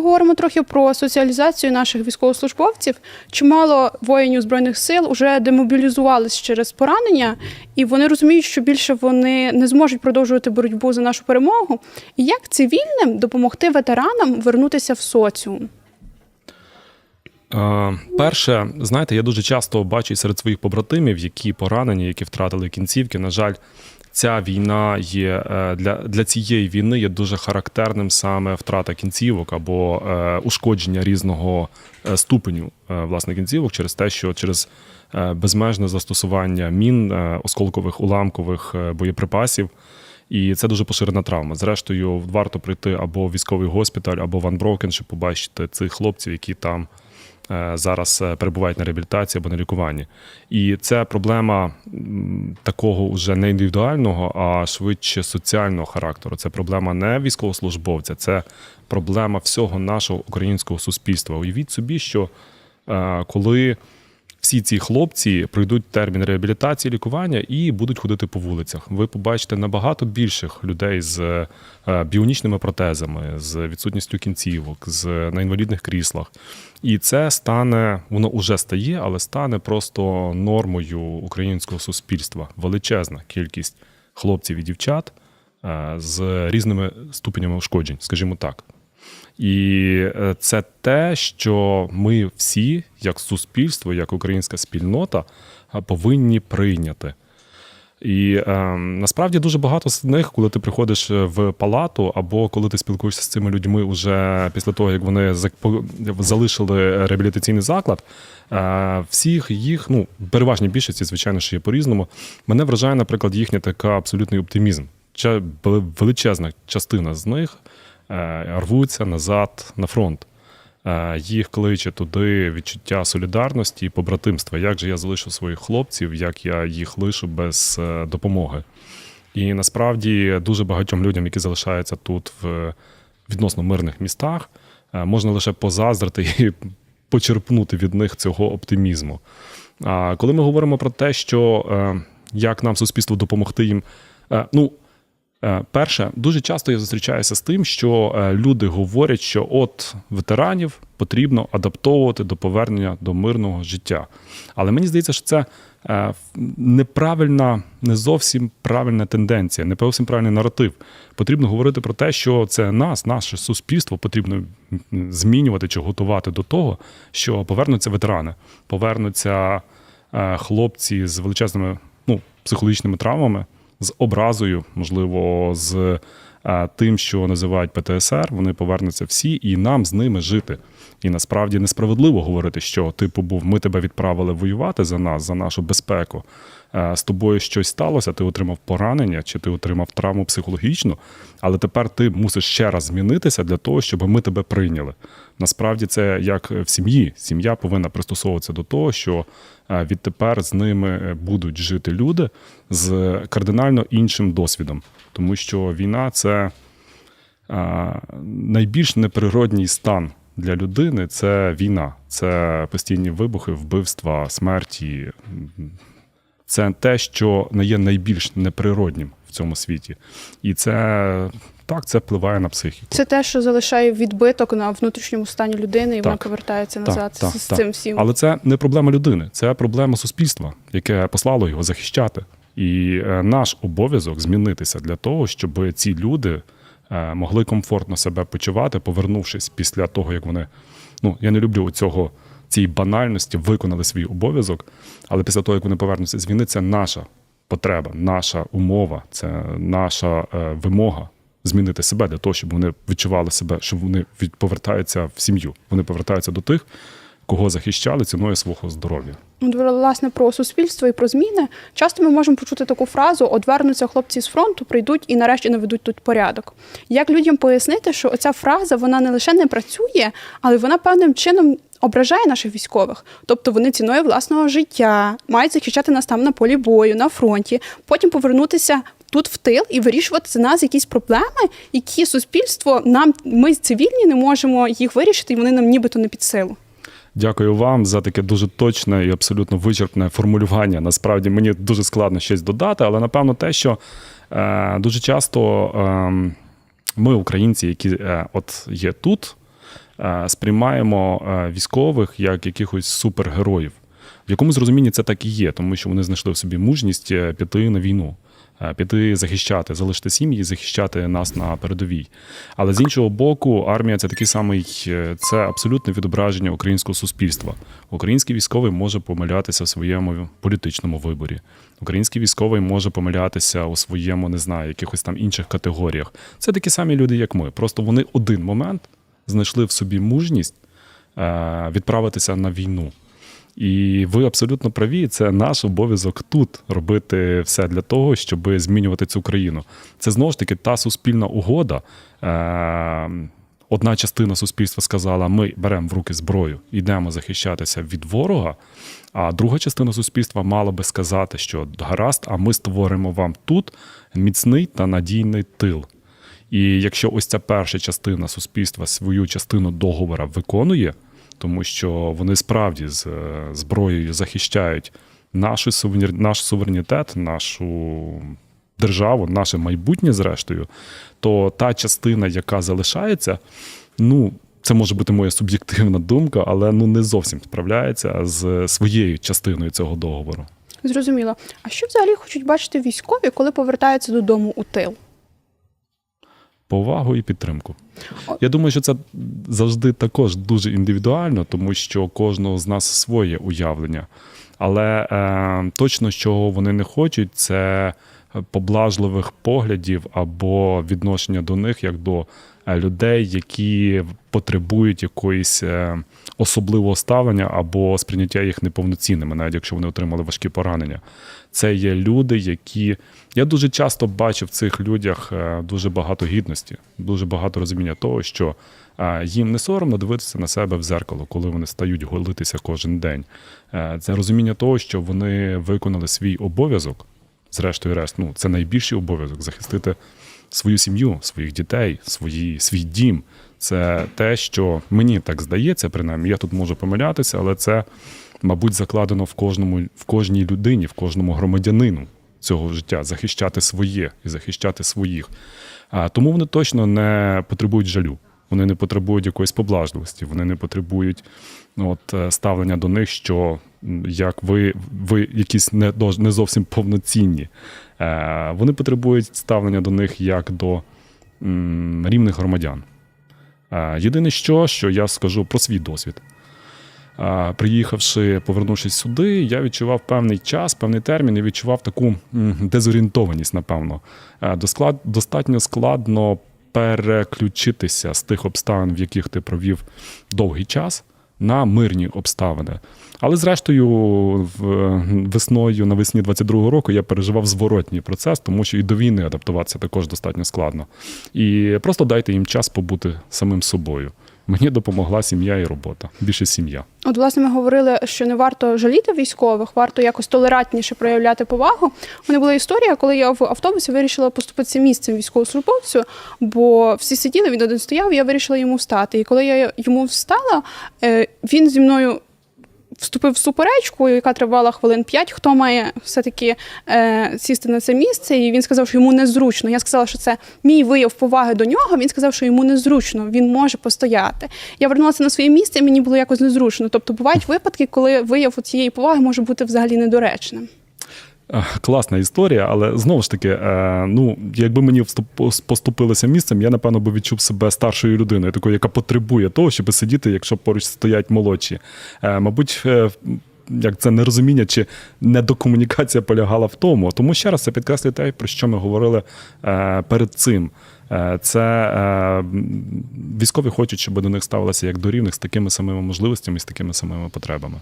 поговоримо трохи про соціалізацію наших військовослужбовців. Чимало воїнів збройних сил вже демобілізувались через поранення, і вони розуміють, що більше вони не зможуть продовжувати боротьбу за нашу перемогу. І як цивільним допомогти ветеранам вернутися в соціум? Е, Перше, знаєте, я дуже часто бачу серед своїх побратимів, які поранені, які втратили кінцівки. На жаль, ця війна є е, для, для цієї війни є дуже характерним саме втрата кінцівок або е, ушкодження різного ступеню власне кінцівок через те, що через безмежне застосування мін, осколкових уламкових боєприпасів. І це дуже поширена травма. Зрештою, варто прийти або в військовий госпіталь, або в Анброкен, щоб побачити цих хлопців, які там зараз е, перебувають на реабілітації або на лікуванні. І це проблема такого уже не індивідуального, а швидше соціального характеру. Це проблема не військовослужбовця, це проблема всього нашого українського суспільства. Уявіть собі, що е, коли всі ці хлопці пройдуть термін реабілітації, лікування і будуть ходити по вулицях. Ви побачите набагато більших людей з е, біонічними протезами, з відсутністю кінцівок, з на інвалідних кріслах. І це стане, воно вже стає, але стане просто нормою українського суспільства. Величезна кількість хлопців і дівчат е, з різними ступенями ушкоджень, скажімо так. І е, це те, що ми всі, як суспільство, як українська спільнота, е, повинні прийняти. І е, насправді дуже багато з них, коли ти приходиш в палату, або коли ти спілкуєшся з цими людьми уже після того, як вони залишили реабілітаційний заклад, е, всіх їх, ну, переважній більшості, звичайно, що є по-різному, мене вражає, наприклад, їхній така абсолютний оптимізм. Величезна частина з них е, рвуться назад на фронт. Е, Їх кличе туди відчуття солідарності і побратимства. Як же я залишу своїх хлопців, як я їх лишу без е, допомоги. І насправді дуже багатьом людям, які залишаються тут в відносно мирних містах, е, можна лише позаздрити і почерпнути від них цього оптимізму. А коли ми говоримо про те, що е, як нам суспільству допомогти їм, е, ну. Е, Перше, дуже часто я зустрічаюся з тим, що е, люди говорять, що от ветеранів потрібно адаптовувати до повернення до мирного життя. Але мені здається, що це е, неправильна, не зовсім правильна тенденція, не зовсім правильний наратив. Потрібно говорити про те, що це нас, наше суспільство потрібно змінювати чи готувати до того, що повернуться ветерани, повернуться хлопці з величезними ну, психологічними травмами з образою, можливо, з тим, що називають ПТСР, вони повернуться всі, і нам з ними жити. І насправді несправедливо говорити, що типу був, ми тебе відправили воювати за нас, за нашу безпеку. З тобою щось сталося, ти отримав поранення, чи ти отримав травму психологічну, але тепер ти мусиш ще раз змінитися для того, щоб ми тебе прийняли. Насправді це як в сім'ї. Сім'я повинна пристосовуватися до того, що відтепер з ними е, будуть жити люди з кардинально іншим досвідом, тому що війна це е, найбільш неприродній стан для людини це війна, це постійні вибухи, вбивства, смерті. Це те, що не є найбільш неприроднім в цьому світі. І це так, це впливає на психіку. Це те, що залишає відбиток на внутрішньому стані людини, і вона Так. повертається Так, назад так, з так. цим всім. Але це не проблема людини, це проблема суспільства, яке послало його захищати. І е, наш обов'язок змінитися для того, щоб ці люди е, могли комфортно себе почувати, повернувшись після того, як вони. Ну, я не люблю цього цієї банальності, виконали свій обов'язок, але після того, як вони повернуться з війни, це наша потреба, наша умова, це наша е, вимога змінити себе для того, щоб вони відчували себе, що вони повертаються в сім'ю. Вони повертаються до тих, кого захищали ціною свого здоров'я. Власне, про суспільство і про зміни. Часто ми можемо почути таку фразу: одвернуться хлопці з фронту, прийдуть і нарешті наведуть тут порядок. Як людям пояснити, що оця фраза вона не лише не працює, але вона певним чином ображає наших військових. Тобто вони ціною власного життя мають захищати нас там на полі бою, на фронті, потім повернутися. Тут в тил і вирішувати за нас якісь проблеми, які суспільство нам ми цивільні не можемо їх вирішити, і вони нам нібито не під силу. Дякую вам за таке дуже точне і абсолютно вичерпне формулювання. Насправді мені дуже складно щось додати, але напевно те, що е, дуже часто е, ми, українці, які е, от є тут, е, сприймаємо е, військових як якихось супергероїв. В якомусь розумінні це так і є, тому що вони знайшли в собі мужність е, піти на війну, піти захищати, залишити сім'ї, захищати нас на передовій. Але з іншого боку, армія це такий самий, е, це абсолютне відображення українського суспільства. Український військовий може помилятися в своєму політичному виборі. Український військовий може помилятися у своєму, не знаю, якихось там інших категоріях. Це такі самі люди, як ми. Просто вони один момент знайшли в собі мужність е, відправитися на війну. І ви абсолютно праві. Це наш обов'язок тут робити все для того, щоб змінювати цю країну. Це знову ж таки та суспільна угода. Е, Одна частина суспільства сказала: ми беремо в руки зброю, йдемо захищатися від ворога. А друга частина суспільства мала би сказати, що гаразд, а ми створимо вам тут міцний та надійний тил. І якщо ось ця перша частина суспільства свою частину договора виконує, тому що вони справді з е, зброєю захищають наш, суверені- наш суверенітет, нашу державу, наше майбутнє, зрештою, то та частина, яка залишається, ну. Це може бути моя суб'єктивна думка, але ну не зовсім справляється з своєю частиною цього договору. Зрозуміло. А що взагалі хочуть бачити військові, коли повертаються додому у тил? Повагу і підтримку. Я думаю, що це завжди також дуже індивідуально, тому що кожного з нас своє уявлення. Але е, точно, чого вони не хочуть, це поблажливих поглядів або відношення до них як до е, людей, які потребують якоїсь е, особливого ставлення або сприйняття їх неповноцінними, навіть якщо вони отримали важкі поранення. Це є люди, які я дуже часто бачу в цих людях е, дуже багато гідності, дуже багато розуміння того, що їм не соромно дивитися на себе в зеркало, коли вони стають голитися кожен день. Це розуміння того, що вони виконали свій обов'язок. Зрештою, решт, ну це найбільший обов'язок захистити свою сім'ю, своїх дітей, свої, свій дім. Це те, що мені так здається, принаймні, я тут можу помилятися, але це, мабуть, закладено в кожному, в кожній людині, в кожному громадянину цього життя захищати своє і захищати своїх. А тому вони точно не потребують жалю. Вони не потребують якоїсь поблажливості, вони не потребують ну, от, е, ставлення до них, що як ви, ви якісь не, не зовсім повноцінні. Е, Вони потребують ставлення до них як до м, рівних громадян. Е, Єдине, що, що я скажу про свій досвід. Е, Приїхавши, повернувшись сюди, я відчував певний час, певний термін і відчував таку дезорієнтованість, напевно. Е, Достатньо складно переключитися з тих обставин, в яких ти провів довгий час, на мирні обставини. Але зрештою, весною навесні 22-го року я переживав зворотній процес, тому що і до війни адаптуватися також достатньо складно. І просто дайте їм час побути самим собою. Мені допомогла сім'я і робота. Більше сім'я. От, власне, ми говорили, що не варто жаліти військових, варто якось толерантніше проявляти повагу. У мене була історія, коли я в автобусі вирішила поступитися місцем військовослужбовцю, бо всі сиділи, він один стояв, я вирішила йому встати. І коли я йому встала, е, він зі мною. Вступив в суперечку, яка тривала хвилин п'ять. Хто має все-таки е, сісти на це місце? І він сказав, що йому незручно. Я сказала, що це мій вияв поваги до нього. Він сказав, що йому незручно, він може постояти. Я вернулася на своє місце, і мені було якось незручно. Тобто бувають випадки, коли вияв цієї поваги може бути взагалі недоречним. Класна історія, але знову ж таки, е, ну якби мені поступилося місцем, я напевно би відчув себе старшою людиною, такою, яка потребує того, щоб сидіти, якщо поруч стоять молодші. Е, Мабуть, е, як це нерозуміння чи недокомунікація полягала в тому. Тому ще раз це підкреслює те, про що ми говорили перед цим. Це військові хочуть, щоб до них ставилося як до рівних з такими самими можливостями, з такими самими потребами.